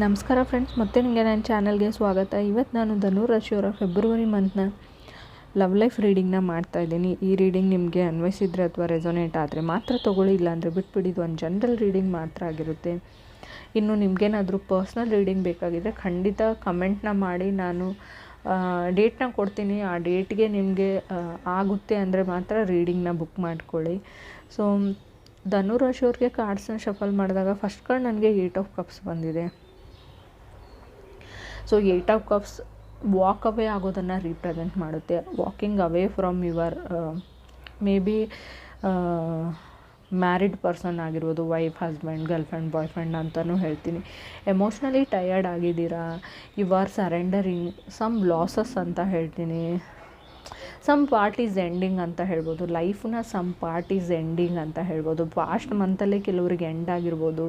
ನಮಸ್ಕಾರ ಫ್ರೆಂಡ್ಸ್ ಮತ್ತೆ ನಿಮಗೆ ನನ್ನ ಚಾನಲ್ಗೆ ಸ್ವಾಗತ. ಇವತ್ತು ನಾನು ಧನು ರಾಶಿಯವರ ಫೆಬ್ರವರಿ ಮಂತ್ನ ಲವ್ ಲೈಫ್ ರೀಡಿಂಗ್ನ ಮಾಡ್ತಾ ಇದ್ದೀನಿ. ಈ ರೀಡಿಂಗ್ ನಿಮಗೆ ಅನ್ವಯಿಸಿದ್ರೆ ಅಥವಾ ರೆಸೊನೇಟ್ ಆದರೆ ಮಾತ್ರ ತೊಗೊಳ್ಳಿ ಇಲ್ಲ ಅಂದರೆ ಇದು ಒಂದು ಜನರಲ್ ರೀಡಿಂಗ್ ಮಾತ್ರ ಆಗಿರುತ್ತೆ. ಇನ್ನು ನಿಮಗೇನಾದರೂ ಪರ್ಸ್ನಲ್ ರೀಡಿಂಗ್ ಬೇಕಾಗಿದ್ದರೆ ಖಂಡಿತ ಕಮೆಂಟ್ನ ಮಾಡಿ. ನಾನು ಡೇಟ್ನ ಕೊಡ್ತೀನಿ. ಆ ಡೇಟ್ಗೆ ನಿಮಗೆ ಆಗುತ್ತೆ ಅಂದರೆ ಮಾತ್ರ ರೀಡಿಂಗ್ನ ಬುಕ್ ಮಾಡ್ಕೊಳ್ಳಿ. ಸೊ ಧನುರಾಶಿಯವ್ರಿಗೆ ಕಾರ್ಡ್ಸ್ನ ಶಫಲ್ ಮಾಡಿದಾಗ ಫಸ್ಟ್ ಕಾರ್ಡ್ ನನಗೆ ಏಟ್ ಆಫ್ ಕಪ್ಸ್ ಬಂದಿದೆ. So eight of cups walk away ಆಗೋದನ್ನು ರೀಪ್ರೆಸೆಂಟ್ ಮಾಡುತ್ತೆ. Walking away from your maybe married person ಆಗಿರ್ಬೋದು wife husband girlfriend boy friend ಅಂತಲೂ ಹೇಳ್ತೀನಿ. ಎಮೋಷ್ನಲಿ ಟಯರ್ಡ್ ಆಗಿದ್ದೀರಾ you are surrendering some losses ಅಂತ ಹೇಳ್ತೀನಿ. ಸಮ್ ಪಾರ್ಟ್ ಈಸ್ ಎಂಡಿಂಗ್ ಅಂತ ಹೇಳ್ಬೋದು. ಲೈಫ್ನ ಸಮ್ ಪಾರ್ಟ್ ಈಸ್ ಎಂಡಿಂಗ್ ಅಂತ ಹೇಳ್ಬೋದು. ಪಾಸ್ಟ್ ಮಂತಲ್ಲೇ ಕೆಲವ್ರಿಗೆ ಎಂಡ್ ಆಗಿರ್ಬೋದು.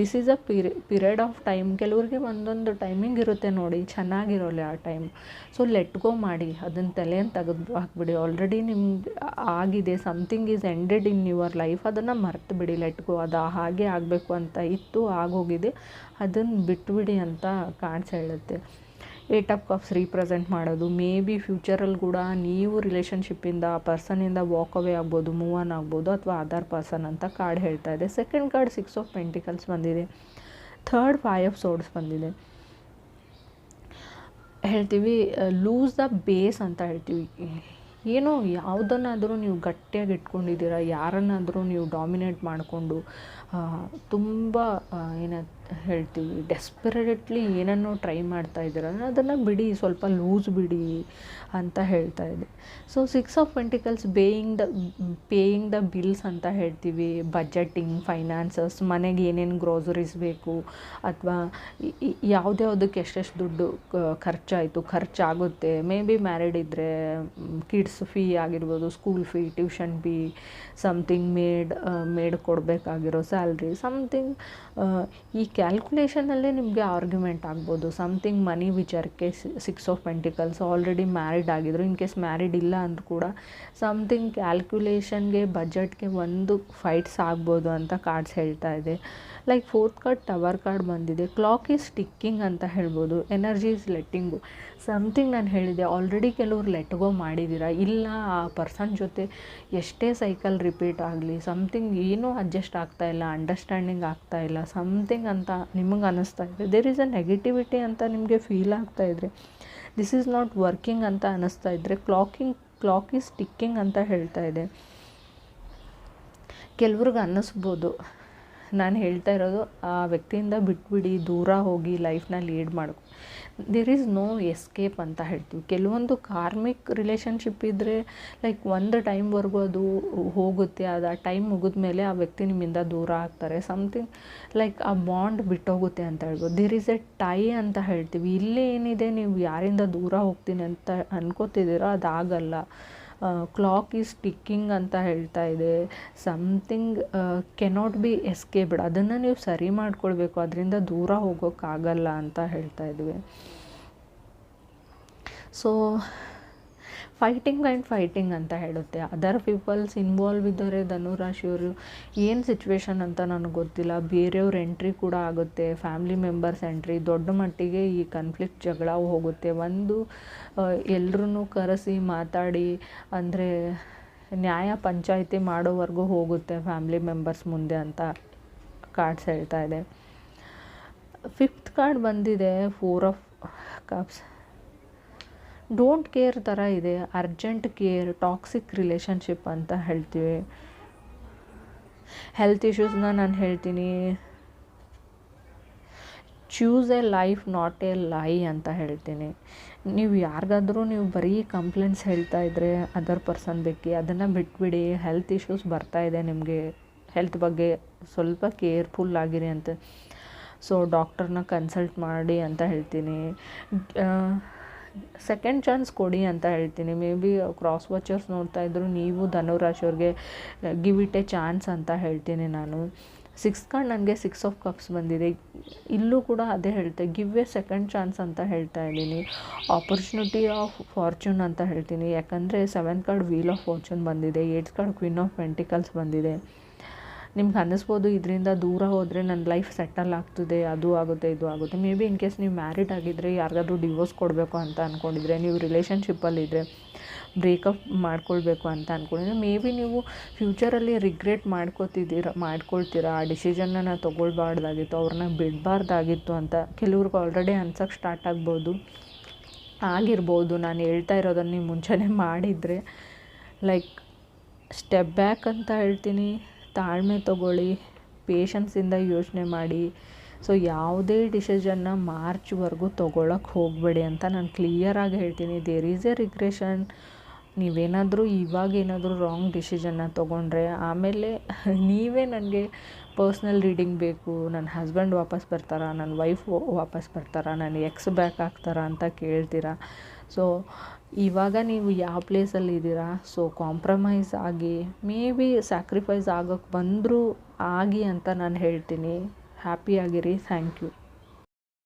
This is a ಪಿರಿ period of time ಕೆಲವರಿಗೆ ಒಂದೊಂದು ಟೈಮಿಂಗ್ ಇರುತ್ತೆ ನೋಡಿ. ಚೆನ್ನಾಗಿರೋಲ್ಲ ಆ ಟೈಮ್ ಸೊ ಲೆಟ್ ಗೋ ಮಾಡಿ. ಅದನ್ನು ತಲೆಯನ್ನು ತೆಗೆದು ಹಾಕ್ಬಿಡಿ. ಆಲ್ರೆಡಿ ನಿಮ್ಗೆ ಆಗಿದೆ. Something is ended in your life ಅದನ್ನು ಮರ್ತು ಬಿಡಿ. ಲೆಟ್ ಗೋ ಅದು ಹಾಗೆ ಆಗಬೇಕು ಅಂತ ಇತ್ತು. ಆಗೋಗಿದೆ. ಅದನ್ನು ಬಿಟ್ಬಿಡಿ ಅಂತ ಕಾಣಿಸ್ ಹೇಳುತ್ತೆ. ಏಟ್ ಆಫ್ ಕಪ್ಸ್ ರೀಪ್ರೆಸೆಂಟ್ ಮಾಡೋದು. ಮೇ ಬಿ ಫ್ಯೂಚರಲ್ಲಿ ಕೂಡ ನೀವು ರಿಲೇಷನ್ಶಿಪ್ಪಿಂದ ಆ ಪರ್ಸನಿಂದ ವಾಕ್ ಅವೇ ಆಗ್ಬೋದು ಮೂವ್ ಆನ್ ಆಗ್ಬೋದು, ಅಥವಾ ಅದರ್ ಪರ್ಸನ್ ಅಂತ ಕಾರ್ಡ್ ಹೇಳ್ತಾ ಇದೆ. Second card six of pentacles ಬಂದಿದೆ. ಥರ್ಡ್ ಫೈವ್ ಆಫ್ ಸೋಡ್ಸ್ ಬಂದಿದೆ. ಹೇಳ್ತೀವಿ ಲೂಸ್ ದ ಬೇಸ್ ಅಂತ ಹೇಳ್ತೀವಿ. ಏನೋ ಯಾವುದನ್ನಾದರೂ ನೀವು ಗಟ್ಟಿಯಾಗಿ ಇಟ್ಕೊಂಡಿದ್ದೀರಾ, ಯಾರನ್ನಾದರೂ ನೀವು ಡಾಮಿನೇಟ್ ಮಾಡಿಕೊಂಡು ತುಂಬ ಏನ ಹೇಳ್ತೀವಿ. ಡೆಸ್ಪರೇಟ್ಲಿ ಏನನ್ನೋ ಟ್ರೈ ಮಾಡ್ತಾ ಇದ್ದೀರ. ಅದನ್ನು ಬಿಡಿ, ಸ್ವಲ್ಪ ಲೂಸ್ ಬಿಡಿ ಅಂತ ಹೇಳ್ತಾ ಇದೆ. So six of pentacles being the paying the bills ಅಂತ ಹೇಳ್ತೀವಿ. ಬಜೆಟಿಂಗ್ ಫೈನಾನ್ಸಸ್ ಮನೆಗೆ ಏನೇನು ಗ್ರೋಸರೀಸ್ ಬೇಕು, ಅಥವಾ ಯಾವುದ್ಯಾವುದಕ್ಕೆ ಎಷ್ಟೆಷ್ಟು ದುಡ್ಡು ಖರ್ಚಾಯಿತು, ಖರ್ಚಾಗುತ್ತೆ. ಮೇ ಬಿ ಮ್ಯಾರಿಡ್ ಇದ್ದರೆ ಕಿಡ್ಸ್ ಫೀ ಆಗಿರ್ಬೋದು school fee tuition fee something maid maid ಕೊಡಬೇಕಾಗಿರೋ salary something ಈ ಕ್ಯಾಲ್ಕುಲೇಷನಲ್ಲೇ ನಿಮಗೆ ಆರ್ಗ್ಯುಮೆಂಟ್ ಆಗ್ಬೋದು. ಸಮಥಿಂಗ್ ಮನಿ ವಿಚಾರಕ್ಕೆ six of pentacles already married ಆಗಿದ್ರು ಇನ್ ಕೇಸ್ ಮ್ಯಾರಿಡ್ ಇಲ್ಲ ಅಂದರೂ ಕೂಡ ಸಮಥಿಂಗ್ ಕ್ಯಾಲ್ಕುಲೇಷನ್ಗೆ ಬಜೆಟ್ಗೆ ಒಂದು ಫೈಟ್ಸ್ ಆಗ್ಬೋದು ಅಂತ ಕಾರ್ಡ್ಸ್ ಹೇಳ್ತಾ ಇದೆ. Like fourth card tower card ಬಂದಿದೆ. ಕ್ಲಾಕ್ ಈಸ್ ಟಿಕ್ಕಿಂಗ್ ಅಂತ ಹೇಳ್ಬೋದು. ಎನರ್ಜಿ ಈಸ್ ಲೆಟ್ಟಿಂಗು ಸಮಥಿಂಗ್ ನಾನು ಹೇಳಿದೆ ಆಲ್ರೆಡಿ ಕೆಲವ್ರು ಲೆಟ್ಗೋ ಮಾಡಿದ್ದೀರಾ ಇಲ್ಲ, ಆ ಪರ್ಸನ್ ಜೊತೆ ಎಷ್ಟೇ ಸೈಕಲ್ ರಿಪೀಟ್ ಆಗಲಿ ಸಮಥಿಂಗ್ ಏನೂ ಅಡ್ಜಸ್ಟ್ ಆಗ್ತಾ ಇಲ್ಲ ಅಂಡರ್ಸ್ಟ್ಯಾಂಡಿಂಗ್ ಆಗ್ತಾ ಇಲ್ಲ ಸಮಥಿಂಗ್ ಅಂತ ನಿಮಗೆ ಅನ್ನಿಸ್ತಾ ಇದೆ. ದೇರ್ ಈಸ್ ಅ ನೆಗೆಟಿವಿಟಿ ಅಂತ ನಿಮಗೆ ಫೀಲ್ ಆಗ್ತಾ ಇದ್ರೆ ದಿಸ್ ಈಸ್ ನಾಟ್ ವರ್ಕಿಂಗ್ ಅಂತ ಅನ್ನಿಸ್ತಾ ಇದ್ದರೆ ಕ್ಲಾಕಿಂಗ್ ಕ್ಲಾಕ್ ಈಸ್ ಟಿಕ್ಕಿಂಗ್ ಅಂತ ಹೇಳ್ತಾ ಇದೆ. ಕೆಲವ್ರಿಗೆ ಅನ್ನಿಸ್ಬೋದು ನಾನು ಹೇಳ್ತಾ ಇರೋದು, ಆ ವ್ಯಕ್ತಿಯಿಂದ ಬಿಟ್ಬಿಡಿ, ದೂರ ಹೋಗಿ ಲೈಫ್ನ ಲೀಡ್ ಮಾಡ್ಕೊ. ದೇರ್ ಈಸ್ ನೋ ಎಸ್ಕೇಪ್ ಅಂತ ಹೇಳ್ತೀವಿ. ಕೆಲವೊಂದು ಕಾರ್ಮಿಕ್ ರಿಲೇಷನ್ಶಿಪ್ ಇದ್ದರೆ ಲೈಕ್ ಒಂದು ಟೈಮ್ವರೆಗೂ ಅದು ಹೋಗುತ್ತೆ. ಅದು ಆ ಟೈಮ್ ಮುಗಿದ ಮೇಲೆ ಆ ವ್ಯಕ್ತಿ ನಿಮ್ಮಿಂದ ದೂರ ಆಗ್ತಾರೆ. ಸಮಥಿಂಗ್ ಲೈಕ್ ಆ ಬಾಂಡ್ ಬಿಟ್ಟೋಗುತ್ತೆ ಅಂತ ಹೇಳ್ಬೋದು. ದೇರ್ ಈಸ್ ಎ ಟೈ ಅಂತ ಹೇಳ್ತೀವಿ. ಇಲ್ಲಿ ಏನಿದೆ, ನೀವು ಯಾರಿಂದ ದೂರ ಹೋಗ್ತೀನಿ ಅಂತ ಅನ್ಕೋತಿದ್ದೀರೋ, ಅದಾಗಲ್ಲ. ಕ್ಲಾಕ್ ಈಸ್ ಟಿಕ್ಕಿಂಗ್ ಅಂತ ಹೇಳ್ತಾ ಇದೆ. ಸಮ್ಥಿಂಗ್ ಕೆನಾಟ್ ಬಿ ಎಸ್ಕೇಪ್ಡ್ ಅದನ್ನು ನೀವು ಸರಿ ಮಾಡ್ಕೊಳ್ಬೇಕು. ಅದರಿಂದ ದೂರ ಹೋಗೋಕ್ಕಾಗಲ್ಲ ಅಂತ ಹೇಳ್ತಾ ಇದ್ವಿ. ಸೊ ಫೈಟಿಂಗ್ ಆ್ಯಂಡ್ ಫೈಟಿಂಗ್ ಅಂತ ಹೇಳುತ್ತೆ. ಅದರ್ ಪೀಪಲ್ಸ್ ಇನ್ವಾಲ್ವ್ ಇದ್ದಾರೆ ಧನುರಾಶಿಯವರು. ಏನು ಸಿಚುವೇಶನ್ ಅಂತ ನನಗೆ ಗೊತ್ತಿಲ್ಲ. ಬೇರೆಯವ್ರ ಎಂಟ್ರಿ ಕೂಡ ಆಗುತ್ತೆ. ಫ್ಯಾಮ್ಲಿ ಮೆಂಬರ್ಸ್ ಎಂಟ್ರಿ ದೊಡ್ಡ ಮಟ್ಟಿಗೆ ಈ ಕನ್ಫ್ಲಿಕ್ಟ್ ಜಗಳ ಹೋಗುತ್ತೆ. ಒಂದು ಎಲ್ಲರೂ ಕರೆಸಿ ಮಾತಾಡಿ, ಅಂದರೆ ನ್ಯಾಯ ಪಂಚಾಯಿತಿ ಮಾಡೋವರೆಗೂ ಹೋಗುತ್ತೆ ಫ್ಯಾಮ್ಲಿ ಮೆಂಬರ್ಸ್ ಮುಂದೆ ಅಂತ ಕಾರ್ಡ್ಸ್ ಹೇಳ್ತಾ ಇದೆ. ಫಿಫ್ತ್ ಕಾರ್ಡ್ ಬಂದಿದೆ. Four of cups don't care ಥರ ಇದೆ ಅರ್ಜೆಂಟ್ ಕೇರ್ ಟಾಕ್ಸಿಕ್ ರಿಲೇಷನ್ಶಿಪ್ ಅಂತ ಹೇಳ್ತೀವಿ. ಹೆಲ್ತ್ ಇಶ್ಯೂಸ್ನ ನಾನು ಹೇಳ್ತೀನಿ. Choose a life not a lie ಅಂತ ಹೇಳ್ತೀನಿ. ನೀವು ಯಾರಿಗಾದರೂ ನೀವು ಬರೀ ಕಂಪ್ಲೇಂಟ್ಸ್ ಹೇಳ್ತಾ ಇದ್ದರೆ ಅದರ್ ಪರ್ಸನ್ ಬಗ್ಗೆ ಅದನ್ನು ಬಿಟ್ಬಿಡಿ ಹೆಲ್ತ್ ಇಶ್ಯೂಸ್ ಬರ್ತಾ ಇದೆ ನಿಮಗೆ. ಹೆಲ್ತ್ ಬಗ್ಗೆ ಸ್ವಲ್ಪ ಕೇರ್ಫುಲ್ ಆಗಿರಿ ಅಂತ. ಸೊ ಡಾಕ್ಟರ್ನ ಕನ್ಸಲ್ಟ್ ಮಾಡಿ ಅಂತ ಹೇಳ್ತೀನಿ. ಸೆಕೆಂಡ್ ಚಾನ್ಸ್ ಕೊಡಿ ಅಂತ ಹೇಳ್ತೀನಿ. ಮೇ ಬಿ ಕ್ರಾಸ್ ವಾಚರ್ಸ್ ನೋಡ್ತಾ ಇದ್ರು, ನೀವು ಧನುರಾಶಿಯವ್ರಿಗೆ ಗಿವ್ ಇಟ್ ಎ ಚಾನ್ಸ್ ಅಂತ ಹೇಳ್ತೀನಿ ನಾನು. ಸಿಕ್ಸ್ ಕಾರ್ಡ್ ನನಗೆ ಸಿಕ್ಸ್ ಆಫ್ ಕಪ್ಸ್ ಬಂದಿದೆ. ಇಲ್ಲೂ ಕೂಡ ಅದೇ ಹೇಳ್ತೆ. ಗಿವ್ ಎ ಸೆಕೆಂಡ್ ಚಾನ್ಸ್ ಅಂತ ಹೇಳ್ತಾ ಇದ್ದೀನಿ. ಆಪರ್ಚುನಿಟಿ ಆಫ್ ಫಾರ್ಚೂನ್ ಅಂತ ಹೇಳ್ತೀನಿ. ಯಾಕಂದರೆ seven card wheel of fortune ಬಂದಿದೆ. Eight card queen of pentacles ಬಂದಿದೆ. ನಿಮ್ಗೆ ಅನ್ನಿಸ್ಬೋದು, ಇದರಿಂದ ದೂರ ಹೋದರೆ ನನ್ನ ಲೈಫ್ ಸೆಟಲ್ ಆಗ್ತದೆ, ಅದು ಆಗುತ್ತೆ, ಇದು ಆಗುತ್ತೆ. ಮೇ ಬಿ ಇನ್ ಕೇಸ್ ನೀವು ಮ್ಯಾರಿಡ್ ಆಗಿದ್ದರೆ ಯಾರಿಗಾದ್ರೂ ಡಿವೋರ್ಸ್ ಕೊಡಬೇಕು ಅಂತ ಅಂದ್ಕೊಂಡಿದ್ರೆ ನೀವು ರಿಲೇಷನ್ಶಿಪ್ಪಲ್ಲಿದ್ದರೆ ಬ್ರೇಕಪ್ ಮಾಡ್ಕೊಳ್ಬೇಕು ಅಂತ ಅಂದ್ಕೊಂಡಿದ್ರೆ ಮೇ ಬಿ ನೀವು ಫ್ಯೂಚರಲ್ಲಿ ರಿಗ್ರೆಟ್ ಮಾಡ್ಕೋತಿದ್ದೀರ, ಮಾಡ್ಕೊಳ್ತೀರಾ, ಆ ಡಿಸಿಷನ್ನ ನಾನು ತೊಗೊಳ್ಬಾರ್ದಾಗಿತ್ತು, ಅವ್ರನ್ನ ಬಿಡಬಾರ್ದಾಗಿತ್ತು ಅಂತ ಕೆಲವ್ರಿಗೆ ಆಲ್ರೆಡಿ ಅನ್ಸೋಕ್ಕೆ ಸ್ಟಾರ್ಟ್ ಆಗ್ಬೋದು, ಆಗಿರ್ಬೋದು. ನಾನು ಹೇಳ್ತಾ ಇರೋದನ್ನು ನೀವು ಮುಂಚೆನೇ ಮಾಡಿದರೆ ಲೈಕ್ ಸ್ಟೆಪ್ ಬ್ಯಾಕ್ ಅಂತ ಹೇಳ್ತೀನಿ. ತಾಳ್ಮೆ ತಗೊಳ್ಳಿ ಪೇಷನ್ಸಿಂದ ಯೋಚನೆ ಮಾಡಿ. ಸೊ ಯಾವುದೇ ಡಿಸಿಷನ್ನ ಮಾರ್ಚ್ವರೆಗೂ ತೊಗೊಳಕ್ಕೆ ಹೋಗಬೇಡಿ ಅಂತ ನಾನು ಕ್ಲಿಯರಾಗಿ ಹೇಳ್ತೀನಿ. ದೇರ್ ಈಸ್ ಎ ರಿಗ್ರೆಷನ್ ನೀವೇನಾದರೂ ಇವಾಗ ಏನಾದರೂ ರಾಂಗ್ ಡಿಸಿಷನ್ನ ತೊಗೊಂಡ್ರೆ, ಆಮೇಲೆ ನೀವೇ ನನಗೆ ಪರ್ಸ್ನಲ್ ರೀಡಿಂಗ್ ಬೇಕು. ನನ್ನ ಹಸ್ಬೆಂಡ್ ವಾಪಸ್ ಬರ್ತಾರಾ? ನನ್ನ ವೈಫ್ ವಾಪಸ್ ಬರ್ತಾರಾ? ನನ್ನ ಎಕ್ಸ್ ಬ್ಯಾಕ್ ಆಗ್ತಾರಾ ಅಂತ ಕೇಳ್ತೀರಾ? ಸೊ ಇವಾಗ ನೀವು ಯಾವ ಪ್ಲೇಸಲ್ಲಿ ಇದ್ದೀರಾ? ಸೊ ಕಾಂಪ್ರಮೈಸ್ ಆಗಿ ಮೇ ಬಿ ಸ್ಯಾಕ್ರಿಫೈಸ್ ಆಗೋಕ್ಕೆ ಬಂದರೂ ಆಗಿ ಅಂತ ನಾನು ಹೇಳ್ತೀನಿ. ಹ್ಯಾಪಿಯಾಗಿರಿ ಥ್ಯಾಂಕ್ ಯು